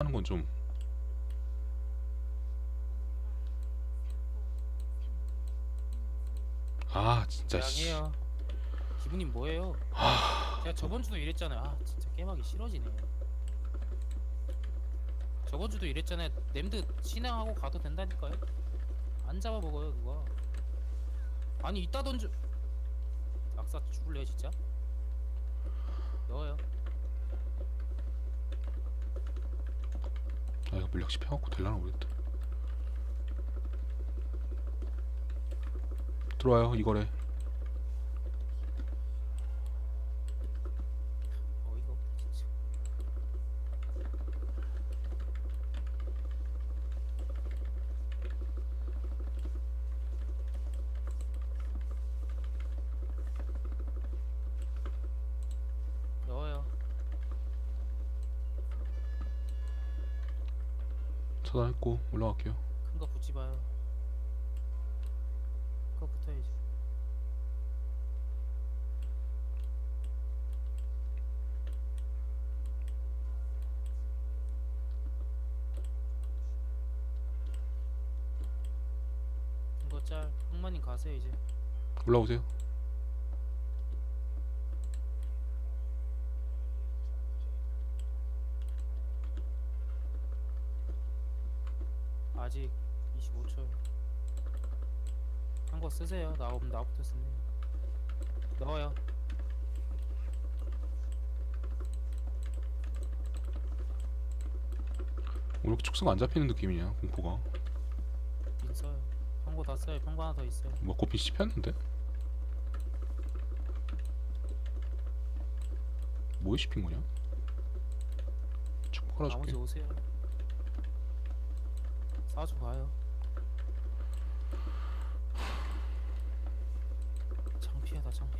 하는 건 좀 아 진짜 씨. 기분이 뭐예요? 제가 저번 주도 이랬잖아요. 아 진짜 게임하기 싫어지네. 저번 주도 이랬잖아요. 냄드 진행하고 가도 된다니까요. 안 잡아 먹어요 누가. 아니 이따 던져. 악사 죽을래요 진짜? 넣어요. 아 이거 물약 씹혀갖고 될라나 모르겠다. 들어와요 이거래 어이가 없다 진짜. 넣어요. 차단했고 올라갈게요 큰 거 붙지 마요. 그거 붙어야지. 이거 짤 형만님 가세요 이제. 올라오세요 아직 25초요. 한 거 쓰세요. 나 없으면 나부터 쓰네. 넣어요. 왜 이렇게 촉수가 안 잡히는 느낌이냐 공포가 민 써요. 평고 다 써요. 평고 하나 더 있어요. 뭐 고피 씹혔는데? 뭐에 씹힌 거냐? 쭉 나머지 팔아줄게 오세요. 사주 가요. 창피하다 창피.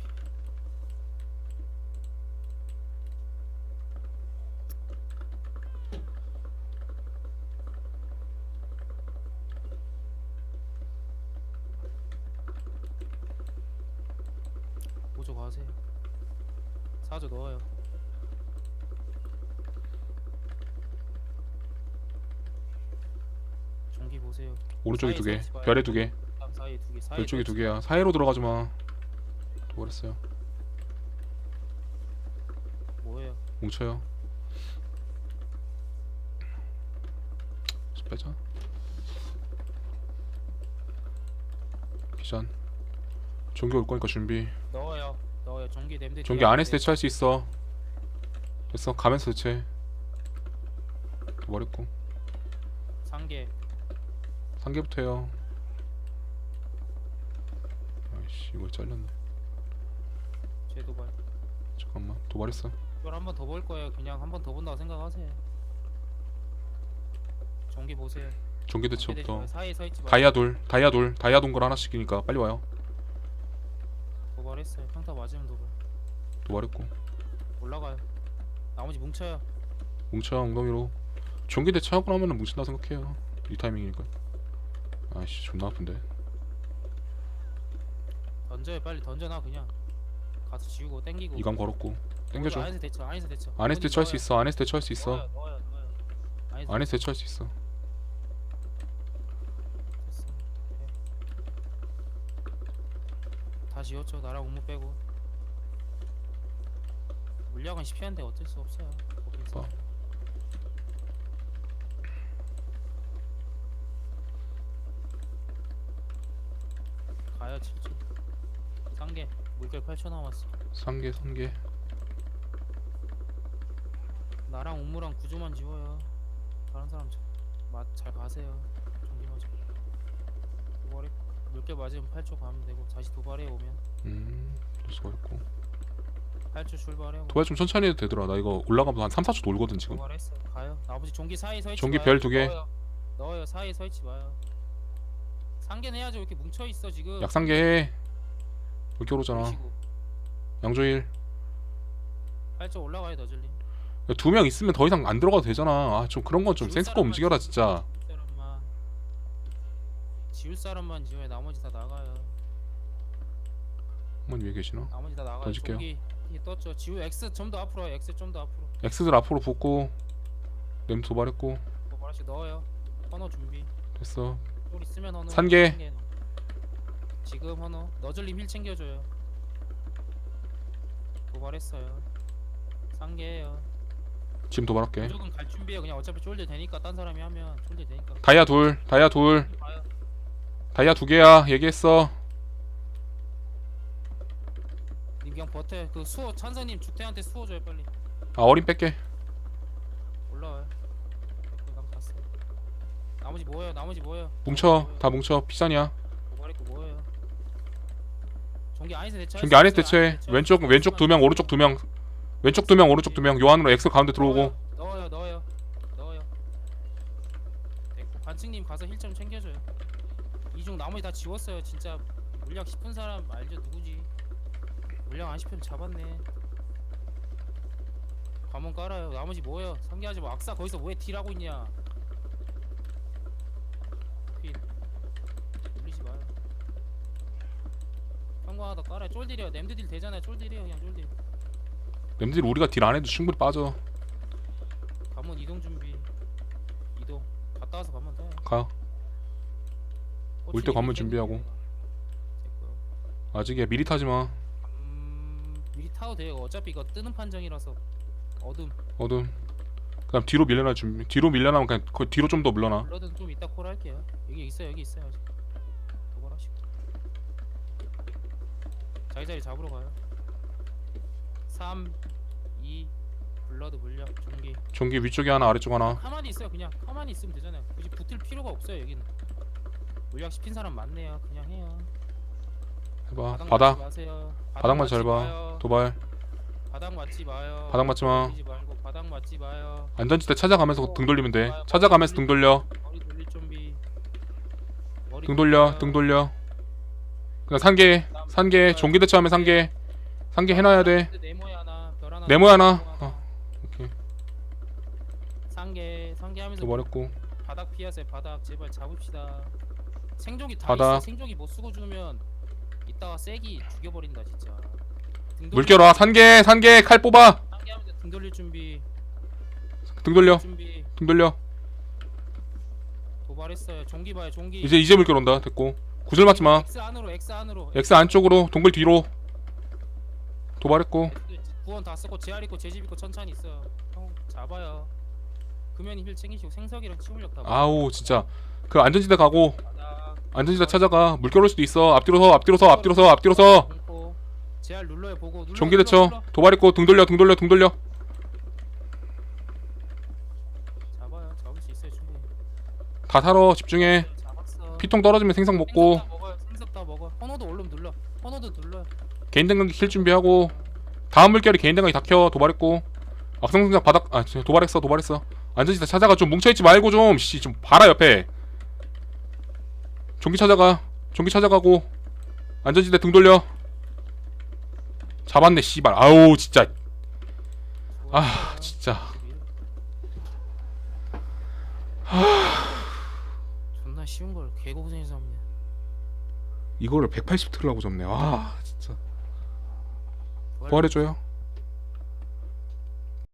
오조 가세요. 사주 넣어요. 보세요. 오른쪽에 두개 설치 봐요. 별에 두개 다음 사이에 두 개. 사이에 별 쪽에 설치. 두 개야 사이로 들어가지 마 도발했어요 뭐예요? 뭉쳐요 빼자 기전 종기 올 거니까 준비 넣어요. 넣어요. 종기 냄새. 종기 안에서 대처할 수 있어 됐어 가면서 대체 도발했고 상계. 상계부터 해요 아이씨 이거 잘렸네 제 도발. 잠깐만 도발했어 이걸 한 번 더 볼 거예요. 그냥 한 번 더 본다고 생각하세요. 종기 보세요. 종기 종기 대지 대처부터 마요. 사이에 서 있지 마요. 다이아 둘 다이아 둘 다이아 동굴 하나씩이니까 빨리 와요 도발했어요. 평타 맞으면 도발. 도발했고 올라가요. 나머지 뭉쳐요. 뭉쳐 엉덩이로 종기 대처 하고 나면 은 뭉친다 생각해요 이 타이밍이니까 아이씨 존나 아픈데 던져요. 빨리 던져놔 그냥. 가서 지우고 땡기고. 이감 걸었고 땡겨줘 안에서 대처. 안에서 대처. 안에서 대처할 수. 있어 안에서 대처할 수 있어 넣어요. 넣어요. 넣어요. 안에서 안에서 대처할 수 있어 됐어. 네. 다시 요쳐 나랑 우무 빼고 물량은 씹히는데 어쩔 수 없어요. 거기서. 봐. 가요 7초. 상계 물결 8초 남았어. 상계 상계 나랑 우무랑 구조만 지워요. 다른 사람 맛잘 가세요. 전기 맞아. 도발해 물결 맞으면 8초 가면 되고 다시 도발해 오면 음 수고했고 8초 출발해. 도발 좀 천천히 해도 되더라 나 이거 올라가면 한 3, 4초 돌거든 지금 도발했어. 가요. 나머지 종기 사이 서 있지 종기 마요. 별 두 개. 넣어요. 넣어요. 사이 서 있지 마요. 상계는 해야죠. 왜 이렇게 뭉쳐 있어 지금. 약상계 해 이렇게 오잖아 보시고. 양조일 팔쪽 올라가요 너즐님. 두 명 있으면 더 이상 안 들어가도 되잖아 아 좀 그런 건좀 지울 사람만 움직여라 지울 진짜 사람만 지울 사람만 지워요. 나머지 다 나가요. 어머니 왜 계시나? 나머지 다 나가요. 던질게요. 이게 떴죠. 지우 X 좀 더 앞으로. X 좀 더 앞으로. X들 앞으로 붙고 냄 도발했고 뭐 하나씩 넣어요. 헌어 준비. 됐어 쫄 있으면. 산개. 산개 넣어. 지금 헌어. 너즐림 힐 챙겨줘요. 도발했어요. 상계예요. 지금 도발할게 무조건 갈 준비해. 그냥 어차피 쫄들 되니까 딴 사람이 하면 쫄들 되니까. 다이아 둘 다이아 둘 봐요. 다이아 두 개야 얘기했어 님 그냥 버텨. 그 수호 찬사님 죽태한테 수호 줘요 빨리. 아 어린 뺄게 올라와요. 됐고, 난 갔어. 나머지 뭐예요? 나머지 뭐예요? 뭉쳐 다 뭉쳐 피산이야 뭐예요? 전기 안에서 대처. 중계 안에서 대체해 왼쪽 왼쪽 두 명 오른쪽 두 명 왼쪽 두 명 오른쪽 두 명 요한으로 X 가운데 들어오고 넣어요, 넣어요, 넣어요. 됐고 반칙님 가서 힐 좀 챙겨줘요. 이중 나머지 다 지웠어요. 진짜 물약 싶은 사람 알죠? 누구지? 물약 안 싶으면 잡았네. 관문 깔아요. 나머지 뭐예요? 상기하지 마. 악사 거기서 왜 딜하고 있냐? 퀸 울리지 마요. 평광하다 깔아요. 쫄딜이요. 냄드딜 되잖아요. 쫄딜이요. 그냥 쫄딜. 램들이 우리가 딜 안 해도 충분히 빠져 관문 이동 준비. 이동. 갔다 와서 가면 돼. 가 올때 관문 준비하고. 됐고요. 아직이야 미리 타지 마 음, 미리 타도 돼요. 어차피 이거 뜨는 판정이라서 어둠. 어둠 그다음 뒤로 밀려나 준비 뒤로 밀려나면 그냥 그 뒤로 좀 더 물러나 블러드는 좀 이따 콜 할게요. 여기 있어요. 여기 있어요. 아직. 도발하시고. 자기 자리 잡으러 가요. 3 2 블러드 물약 전기. 전기 위쪽에 하나 아래쪽 하나 가만히 있어요. 그냥 가만히 있으면 되잖아요. 굳이 붙을 필요가 없어요. 여기는. 물약 시킨 사람 많네요. 그냥 해요. 해봐 바닥 마세요. 바닥만 잘 봐. 도발 바닥 맞지 마요. 바닥 맞지 마. 돌리지 말고 바닥 맞지 마요. 안전지대 찾아가면서 등 돌리면 돼 찾아가면서 등 돌려 머리 돌릴 준비. 머리 등 돌려 돌려요. 등 돌려 그다음 산개 산개 종기 대처하면 산개 산개 해놔야 돼 네모에 하나, 별 하나. 네모 하나 네모 어 오케이 상계 상계하면서 도발했고 바닥 피하세요. 바닥 제발 잡읍시다. 생존기 다 바닥. 있어. 생존기 못 쓰고 죽으면 이따가 세기 죽여버린다 진짜. 등 돌릴 물결 산개 산개 칼 뽑아 등 돌릴 준비. 등 돌려 준비. 등 돌려 도발했어요. 종기 봐요. 종기. 이제 이제 물결 온다 됐고 구슬 맞지 마 X 안으로 X 안으로. X 안쪽으로 동글 뒤로 도발했고 구원 다 쓰고 제알 있고 제집 있고 천천히 있어요. 형 잡아요. 금연이 힐 챙기시고 생석이랑 치물력 다. 아우 진짜 그 안전지대 가고 바닥. 안전지대 찾아가 물결 올 수도 있어 앞뒤로 서 앞뒤로 서 앞뒤로 서 앞뒤로 서. 제알 눌러요 보고 눌러. 전기 대처 눌러. 도발했고 등 돌려 등 돌려 등 돌려 잡아요. 잡을 수 있어요 충분히. 다 살아 집중해 잡았어. 피통 떨어지면 생선 먹고 생석 다 먹어요. 생석 다 먹어. 헌어도 얼른 눌러. 헌어도 눌러. 개인 등각기 킬 준비하고 다음 물결이 개인 등각기 다켜 도발했고 악성승작 바닥 아 도발했어 도발했어 안전지대 찾아가 좀 뭉쳐있지 말고 좀씨좀 봐라 옆에 종기 찾아가 종기 찾아가고 안전지대 등 돌려 잡았네 씨발. 아우 진짜. 아. 진짜. 존나 쉬운 걸 개고생해서 합네. 이거를 180 틀라고 잡네. 와 진짜. 부활 부활해줘요